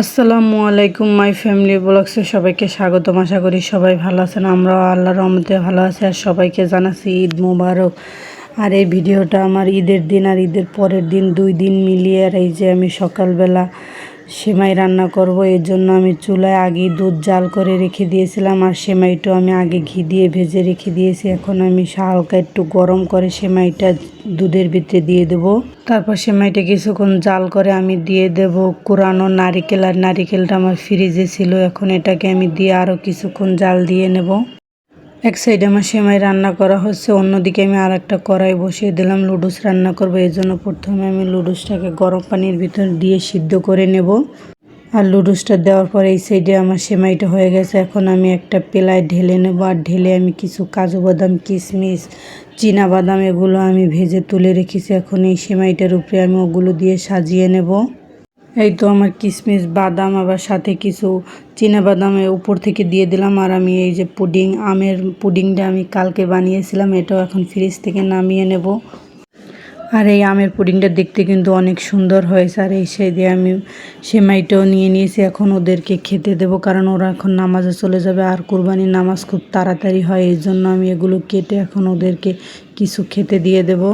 আসসালামু আলাইকুম my family ব্লগসে সবাইকে স্বাগতম। আশা করি সবাই ভালো আছেন। আমরা আল্লাহর রহমতে ভালো আছি আর সবাইকে জানাচ্ছি ঈদ মুবারক। আর এই ভিডিওটা আমার ঈদের দিন আর ঈদের পরের দিন দুই দিন মিলিয়ে আর এই যে আমি সকালবেলা সেমাই রান্না করব, এর জন্য আমি চুলায় আগে দুধ জাল করে রেখে দিয়েছিলাম, আর সেমাইটাও আমি আগে ঘি দিয়ে ভেজে রেখে দিয়েছি। এখন আমি হালকা একটু গরম করে সেমাইটা দুধের ভিতরে দিয়ে দেব। তারপর সেমাইটা কিছুক্ষণ জাল করে আমি দিয়ে দেব কোরানো নারিকেল, আর নারিকেলটা আমার ফ্রিজে ছিল, এখন এটাকে আমি দিয়ে আরও কিছুক্ষণ জাল দিয়ে নেব। এক সাইডে আমার সেমাই রান্না করা হচ্ছে, অন্যদিকে আমি আর একটা কড়াই বসিয়ে দিলাম, লুডুস রান্না করব। এই জন্য প্রথমে আমি লুডুসটাকে গরম পানির ভিতর দিয়ে সিদ্ধ করে নেব। আর লুডুসটা দেওয়ার পর এই সাইডে আমার সেমাইটা হয়ে গেছে। এখন আমি একটা পেলায় ঢেলে নেব, আর ঢেলে আমি কিছু কাজু বাদাম, কিশমিশ, চীনা বাদাম, এগুলো আমি ভেজে তুলে রেখেছি। এখন এই সেমাইটার উপরে আমি ওগুলো দিয়ে সাজিয়ে নেব। এই তো আমার কিশমিশ বাদাম, আবার সাথে কিছু চীনা বাদামের উপর থেকে দিয়ে দিলাম। আর আমি এই যে পুডিং, আমের পুডিংটা আমি কালকে বানিয়েছিলাম, এটাও এখন ফ্রিজ থেকে নামিয়ে নেব। আর এই আমের পুডিংটা দেখতে কিন্তু অনেক সুন্দর হয়েছে। আর এই সেই দিয়ে আমি সেমাইটাও নিয়ে নিয়েছি, এখন ওদেরকে খেতে দেবো, কারণ ওরা এখন নামাজে চলে যাবে। আর কুরবানির নামাজ খুব তাড়াতাড়ি হয়, এই জন্য আমি এগুলো কেটে এখন ওদেরকে কিছু খেতে দিয়ে দেবো।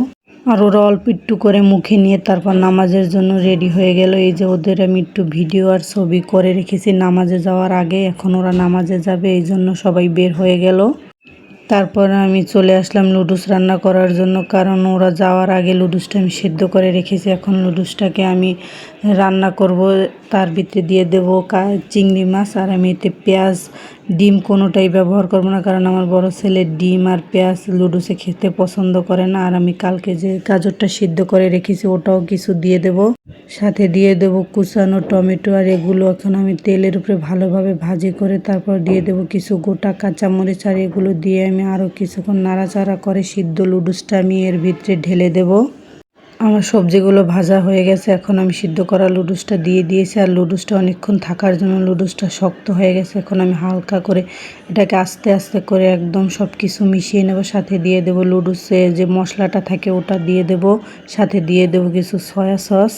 আর ওরা অল্প একটু করে মুখে নিয়ে তারপর নামাজের জন্য রেডি হয়ে গেল। এই যে ওদের আমি একটু ভিডিও আর ছবি করে রেখেছি, নামাজে যাওয়ার আগে। এখন ওরা নামাজে যাবে, এই জন্য সবাই বের হয়ে গেল। তারপর আমি চলে আসলাম লুডুস রান্না করার জন্য, কারণ ওরা যাওয়ার আগে লুডুসটা আমি সেদ্ধ করে রেখেছি। এখন লুডুসটাকে আমি রান্না করব, তার ভিতরে দিয়ে দেবো চিংড়ি মাছ আর আমি এতে পেঁয়াজ, ডিম কোনোটাই ব্যবহার করব না, কারণ আমার বড় ছেলে ডিম আর পেঁয়াজ লুডুসে খেতে পছন্দ করে না, আর আমি কালকে যে গাজরটা সিদ্ধ করে রেখেছি ওটাও কিছু দিয়ে দেব। সাথে দিয়ে দেব কুচানো টমেটো আর এগুলো এখন আমি তেলের উপরে ভালোভাবে ভাজি করে তারপর দিয়ে দেব কিছু গোটা কাঁচামরিচ আর এগুলো দিয়ে আমি আরও কিছুক্ষণ নাড়াচাড়া করে সিদ্ধ লুডুসটা আমি এর ভিতরে ঢেলে দেবো। আমার সবজিগুলো ভাজা হয়ে গেছে, এখন আমি সিদ্ধ করা লুডুসটা দিয়ে দিয়েছি, আর লুডুসটা অনেকক্ষণ থাকার জন্য লুডুসটা শক্ত হয়ে গেছে, এখন আমি হালকা করে এটাকে আস্তে আস্তে করে একদম সব কিছু মিশিয়ে নেব, সাথে দিয়ে দেব লুডুসে যে মশলাটা থাকে ওটা দিয়ে দেব, সাথে দিয়ে দেব কিছু সয়া সস।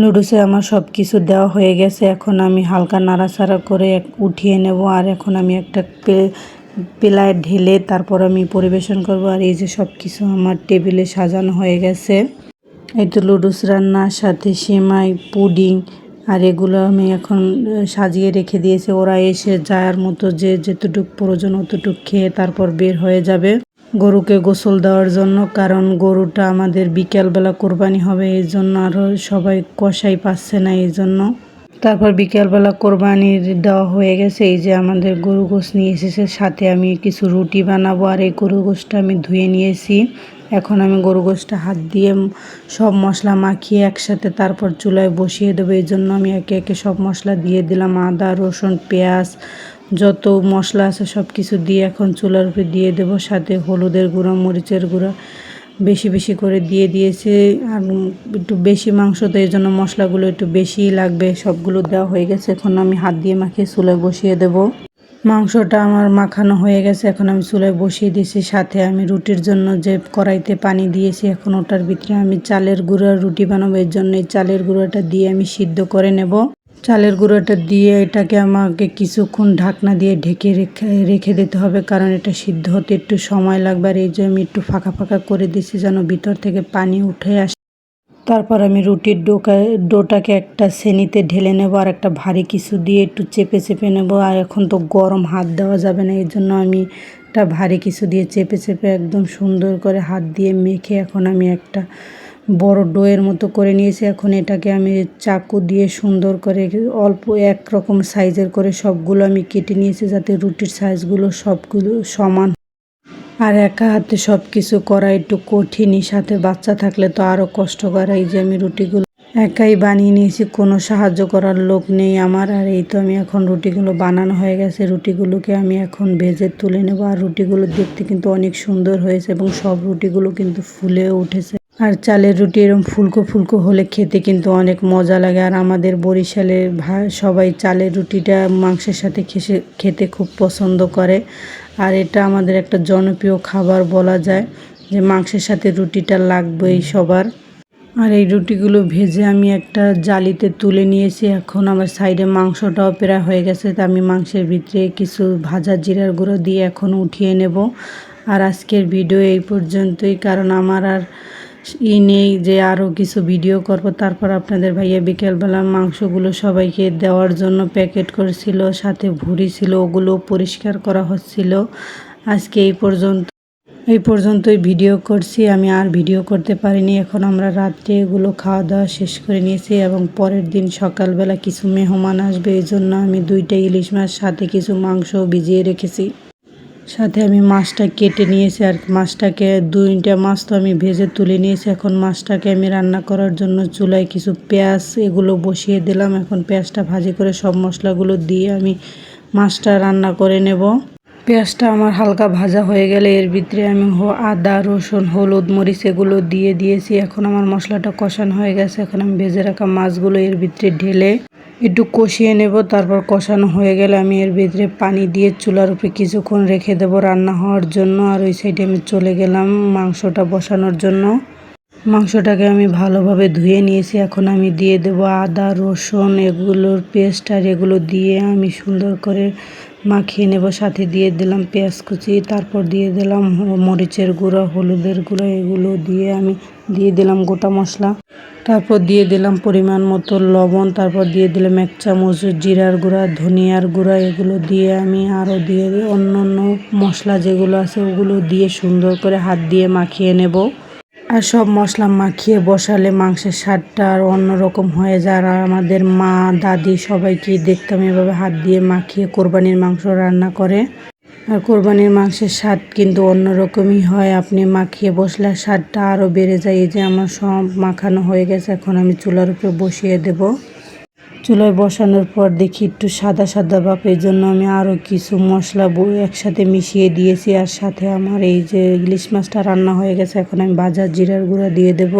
লুডুসে আমার সব কিছু দেওয়া হয়ে গেছে, এখন আমি হালকা নাড়াচাড়া করে উঠিয়ে নেব, আর এখন আমি একটা পেলায় ঢেলে তারপর আমি পরিবেশন করব আর এই যে সব কিছু আমার টেবিলে সাজানো হয়ে গেছে। এই তো লুডুস রান্নার সাথে সেমাই, পুডিং আর এগুলো আমি এখন সাজিয়ে রেখে দিয়েছি। ওরা এসে যাওয়ার মতো যে যেতটুক প্রয়োজন অতটুক খেয়ে তারপর বের হয়ে যাবে। গরুকে গোসল দেওয়ার জন্য, কারণ গরুটা আমাদের বিকেলবেলা কোরবানি হবে এই জন্য আরও সবাই কষাই পাচ্ছে না এই জন্য তারপর বিকেলবেলা কোরবানির দেওয়া হয়ে গেছে, এই যে আমাদের গরু গোশ নিয়ে এসেছে, সাথে আমি কিছু রুটি বানাবো আর এই গরু গোশটা আমি ধুয়ে নিয়েছি। এখন আমি গরু গোশটা হাত দিয়ে সব মশলা মাখিয়ে একসাথে তারপর চুলায় বসিয়ে দেবো, এই জন্য আমি একে একে সব মশলা দিয়ে দিলাম, আদা, রসুন, পেঁয়াজ, যত মশলা আছে সব কিছু দিয়ে এখন চুলার উপরে দিয়ে দেবো, সাথে হলুদের গুঁড়ো, মরিচের গুঁড়ো বেশি বেশি করে দিয়ে দিয়েছে, আর একটু বেশি মাংস, তো এই জন্য মশলাগুলো একটু বেশিই লাগবে। সবগুলো দেওয়া হয়ে গেছে, এখন আমি হাত দিয়ে মাখিয়ে চুলায় বসিয়ে দেব। মাংসটা আমার মাখানো হয়ে গেছে, এখন আমি চুলায় বসিয়ে দিয়েছি। সাথে আমি রুটির জন্য যে কড়াইতে পানি দিয়েছি, এখন ওটার ভিতরে আমি চালের গুঁড়োর রুটি বানাবো। এর জন্য এই চালের গুঁড়োটা দিয়ে আমি সিদ্ধ করে নেব। চালের গুঁড়োটা দিয়ে এটাকে আমাকে কিছুক্ষণ ঢাকনা দিয়ে ঢেকে রেখে রেখে দিতে হবে, কারণ এটা সিদ্ধ হতে একটু সময় লাগবে, আর এই যে আমি একটু ফাঁকা ফাঁকা করে দিচ্ছি যেন ভিতর থেকে পানি উঠে আসে, তারপর আমি রুটির ডোকা, ডোটাকে একটা সেনিতে ঢেলে নেব, আর একটা ভারী কিছু দিয়ে একটু চেপে চেপে নেব, আর এখন তো গরম হাত দেওয়া যাবে না, এই জন্য আমি একটা ভারী কিছু দিয়ে চেপে চেপে একদম সুন্দর করে হাত দিয়ে মেখে এখন আমি একটা বড় ডোয়ের মতো করে নিয়েছি। এখন এটাকে আমি চাকু দিয়ে সুন্দর করে অল্প এক রকম সাইজের করে সবগুলো আমি কেটে নিয়েছি যাতে রুটির সাইজগুলো সবগুলো সমান। আর একা হাতে সব কিছু করা একটু কঠিনই সাথে বাচ্চা থাকলে তো আরও কষ্ট করা এই যে আমি রুটিগুলো একাই বানিয়ে নিয়েছি, কোনো সাহায্য করার লোক নেই আমার। আর এই তো আমি এখন রুটিগুলো বানানো হয়ে গেছে, রুটিগুলোকে আমি এখন ভেজে তুলে নেব। আর রুটিগুলো দেখতে কিন্তু অনেক সুন্দর হয়েছে এবং সব রুটিগুলো কিন্তু ফুলেও উঠেছে। আর চালের রুটি এরকম ফুলকো ফুলকো হলে খেতে কিন্তু অনেক মজা লাগে। আর আমাদের বরিশালে সবাই চালের রুটিটা মাংসের সাথে খেসে খেতে খুব পছন্দ করে। আর এটা আমাদের একটা জনপ্রিয় খাবার বলা যায় যে মাংসের সাথে রুটিটা লাগবেই সবার। আর এই রুটিগুলো ভেজে আমি একটা জালিতে তুলে নিয়েছি। এখন আমার সাইডে মাংসটাও প্রায় হয়ে গেছে। তা আমি মাংসের ভিতরে কিছু ভাজা জিরার গুঁড়ো দিয়ে এখন উঠিয়ে নেব। আর আজকের ভিডিও এই পর্যন্তই। কারণ আমার আর ই নেই যে আরও কিছু ভিডিও করব। তারপর আপনাদের ভাইয়া বিকেলবেলা মাংসগুলো সবাইকে দেওয়ার জন্য প্যাকেট করেছিল, সাথে ভুড়ি ছিল, ওগুলো পরিষ্কার করা হচ্ছিল। আজকে এই পর্যন্ত, এই পর্যন্তই ভিডিও করছি। আমি আর ভিডিও করতে পারিনি। এখন আমরা রাত্রে এগুলো খাওয়া দাওয়া শেষ করে নিয়েছি এবং পরের দিন সকালবেলা কিছু মেহমান আসবে, এই জন্য আমি দুইটা ইলিশ মাছ সাথে কিছু মাংস ভিজিয়ে রেখেছি। সাথে আমি মাছটা কেটে নিয়েছি আর মাছটাকে দুইটা মাছ তো আমি ভেজে তুলে নিয়েছি। এখন মাছটাকে আমি রান্না করার জন্য চুলায় কিছু পেঁয়াজ এগুলো বসিয়ে দিলাম। এখন পেঁয়াজটা ভাজি করে সব মশলাগুলো দিয়ে আমি মাছটা রান্না করে নেব। পেঁয়াজটা আমার হালকা ভাজা হয়ে গেলে এর ভিতরে আমি আদা, রসুন, হলুদ, মরিচ এগুলো দিয়ে দিয়েছি। এখন আমার মশলাটা কষানো হয়ে গেছে। এখন আমি ভেজে রাখা মাছগুলো এর ভিতরে ঢেলে একটু কষিয়ে নেব। তারপর কষানো হয়ে গেলে আমি এর ভিতরে পানি দিয়ে চুলার উপরে কিছুক্ষণ রেখে দেব রান্না হওয়ার জন্য। আর ওই সাইডে আমি চলে গেলাম মাংসটা বসানোর জন্য। মাংসটাকে আমি ভালোভাবে ধুয়ে নিয়েছি। এখন আমি দিয়ে দেব আদা, রসুন, এগুলোর পেস্ট আর এগুলো দিয়ে আমি সুন্দর করে মাখিয়ে নেব, সাথে দিয়ে দিলাম পেঁয়াজ কুচি, তারপর দিয়ে দিলাম মরিচের গুঁড়ো, হলুদের গুঁড়ো, এগুলো দিয়ে আমি দিয়ে দিলাম গোটা মশলা। তারপর দিয়ে দিলাম পরিমাণ মতো লবণ, তারপর দিয়ে দিলাম এক চামচ জিরার গুঁড়া, ধনিয়ার গুঁড়া, এগুলো দিয়ে আমি আরও দিয়ে অন্য অন্য মশলা যেগুলো আছে ওগুলো দিয়ে সুন্দর করে হাত দিয়ে মাখিয়ে নেব। আর সব মশলা মাখিয়ে বসালে মাংসের স্বাদটা আর অন্যরকম হয়ে যায়। আর আমাদের মা, দাদি সবাইকে দেখতাম এভাবে হাত দিয়ে মাখিয়ে কোরবানির মাংস রান্না করে। আর কোরবানির মাংসের স্বাদ কিন্তু অন্যরকমই হয়। আপনি মাখিয়ে বসলে স্বাদটা আরও বেড়ে যায়। এই যে আমার সব মাখানো হয়ে গেছে, এখন আমি চুলার উপরে বসিয়ে দেব। চুলায় বসানোর পর দেখি একটু সাদা সাদা ভাব এই জন্য আমি আরও কিছু মশলা একসাথে মিশিয়ে দিয়েছি। আর সাথে আমার এই যে ইলিশ মাছটা রান্না হয়ে গেছে, এখন আমি বাজার জিরার গুঁড়া দিয়ে দেব।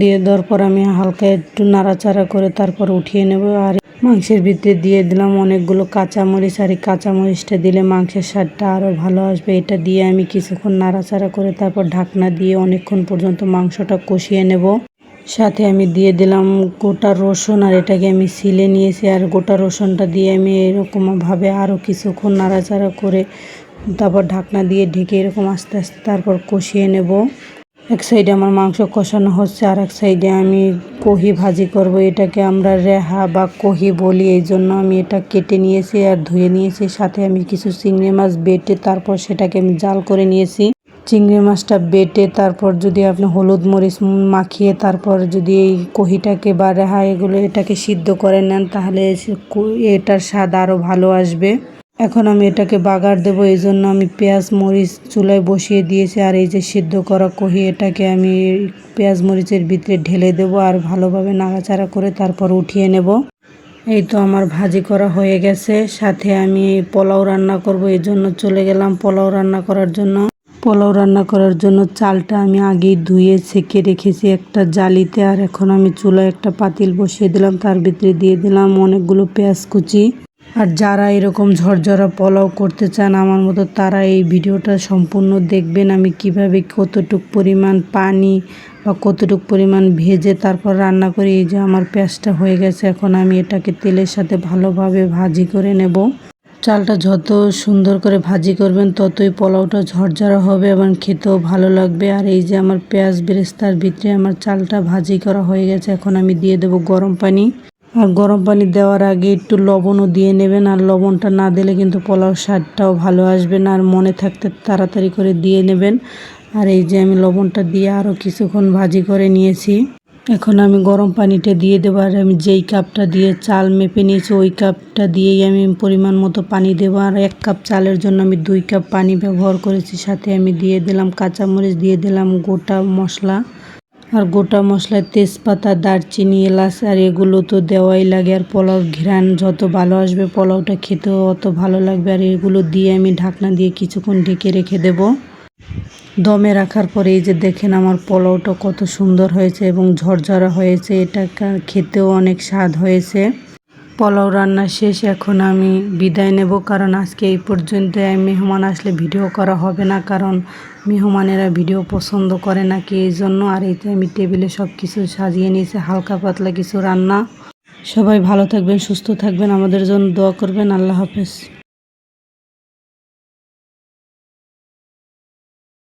দিয়ে দেওয়ার পর আমি হালকা একটু নাড়াচাড়া করে তারপর উঠিয়ে নেব। আর মাংসের ভিতরে দিয়ে দিলাম অনেকগুলো কাঁচামরিচ। আর এই কাঁচামরিচটা দিলে মাংসের স্বাদটা আরও ভালো আসবে। এটা দিয়ে আমি কিছুক্ষণ নাড়াচাড়া করে তারপর ঢাকনা দিয়ে অনেকক্ষণ পর্যন্ত মাংসটা কষিয়ে নেব। সাথে আমি দিয়ে দিলাম গোটা রসুন আর এটাকে আমি সিলে নিয়েছি আর গোটা রসুনটা দিয়ে আমি এরকমভাবে আরও কিছুক্ষণ নাড়াচাড়া করে তারপর ঢাকনা দিয়ে ঢেকে এরকম আস্তে আস্তে তারপর কষিয়ে নেব। এক সাইডে আমার মাংস কষানো হচ্ছে আর এক সাইডে আমি কহি ভাজি করব। এটাকে আমরা রেহা বা কহি বলি, এই জন্য আমি এটা কেটে নিয়েছি আর ধুয়ে নিয়েছি। সাথে আমি কিছু চিংড়ি মাছ বেটে তারপর সেটাকে আমি জাল করে নিয়েছি। চিংড়ি মাছটা বেটে তারপর যদি আপনি হলুদ মরিচ মাখিয়ে তারপর যদি এই কহিটাকে বা রেহা এগুলো এটাকে সিদ্ধ করে নেন, তাহলে এটার স্বাদ আরও ভালো আসবে। এখন আমি এটাকে বাগার দেবো এই জন্য আমি পেঁয়াজ মরিচ চুলায় বসিয়ে দিয়েছি, আর এই যে সিদ্ধ করা কহি, এটাকে আমি পেঁয়াজ মরিচের ভিতরে ঢেলে দেব আর ভালোভাবে নাড়াচাড়া করে তারপর উঠিয়ে নেব। এই তো আমার ভাজি করা হয়ে গেছে, সাথে আমি পোলাও রান্না করব এই জন্য চলে গেলাম পোলাও রান্না করার জন্য। পোলাও রান্না করার জন্য চালটা আমি আগেই ধুয়ে ছেঁকে রেখেছি একটা জালিতে, আর এখন আমি চুলায় একটা পাতিল বসিয়ে দিলাম, তার ভিতরে দিয়ে দিলাম অনেকগুলো পেঁয়াজ কুচি। আর যারা এরকম ঝরঝরা পোলাও করতে চান, আমার মতো তারা এই ভিডিওটা সম্পূর্ণ দেখবেন, আমি কীভাবে কতটুক পরিমাণ পানি বা কতটুক পরিমাণ ভেজে তারপর রান্না করি। এই যে আমার পেঁয়াজটা হয়ে গেছে, এখন আমি এটাকে তেলের সাথে ভালোভাবে ভাজি করে নেব। চালটা যত সুন্দর করে ভাজি করবেন, ততই পোলাওটা ঝরঝরা হবে এবং খেতেও ভালো লাগবে। আর এই যে আমার পেঁয়াজ বেরেস্তার ভিতরে আমার চালটা ভাজি করা হয়ে গেছে, এখন আমি দিয়ে দেব গরম পানি। আর গরম পানি দেওয়ার আগে একটু লবণও দিয়ে নেবেন, আর লবণটা না দিলে কিন্তু পোলাও স্বাদটাও ভালো আসবে না, আর মনে থাকতে তাড়াতাড়ি করে দিয়ে নেবেন। আর এই যে আমি লবণটা দিয়ে আরও কিছুক্ষণ ভাজি করে নিয়েছি। এখন আমি গরম পানিটা দিয়ে দেবো, আর আমি যেই কাপটা দিয়ে চাল মেপে নিয়েছি, ওই কাপটা দিয়েই আমি পরিমাণ মতো পানি দেবো। আর এক কাপ চালের জন্য আমি দুই কাপ পানি ব্যবহার করেছি, সাথে আমি দিয়ে দিলাম কাঁচামরিচ, দিয়ে দিলাম গোটা মশলা। আর গোটা মশলায় তেজপাতা, দারচিনি, এলাচ, আর এগুলো তো দেওয়াই লাগে। আর পোলাও ঘ্রাণ যত ভালো আসবে, পোলাওটা খেতেও অত ভালো লাগবে। আর এগুলো দিয়ে আমি ঢাকনা দিয়ে কিছুক্ষণ ঢেকে রেখে দেব। দমে রাখার পরে এই যে দেখেন আমার পোলাওটা কত সুন্দর হয়েছে এবং ঝরঝরা হয়েছে, এটা খেতেও অনেক স্বাদ হয়েছে। পোলাও রান্না শেষ, এখন আমি বিদায় নেব কারণ আজকে এই পর্যন্ত মেহমান আসলে ভিডিও করা হবে না কারণ মেহমানেরা ভিডিও পছন্দ করে না কি এই জন্য। আর এইতে আমি টেবিলে সব কিছু সাজিয়ে নিয়েছি, হালকা পাতলা কিছু রান্না। সবাই ভালো থাকবেন, সুস্থ থাকবেন, আমাদের জন্য দোয়া করবেন। আল্লাহ হাফেজ।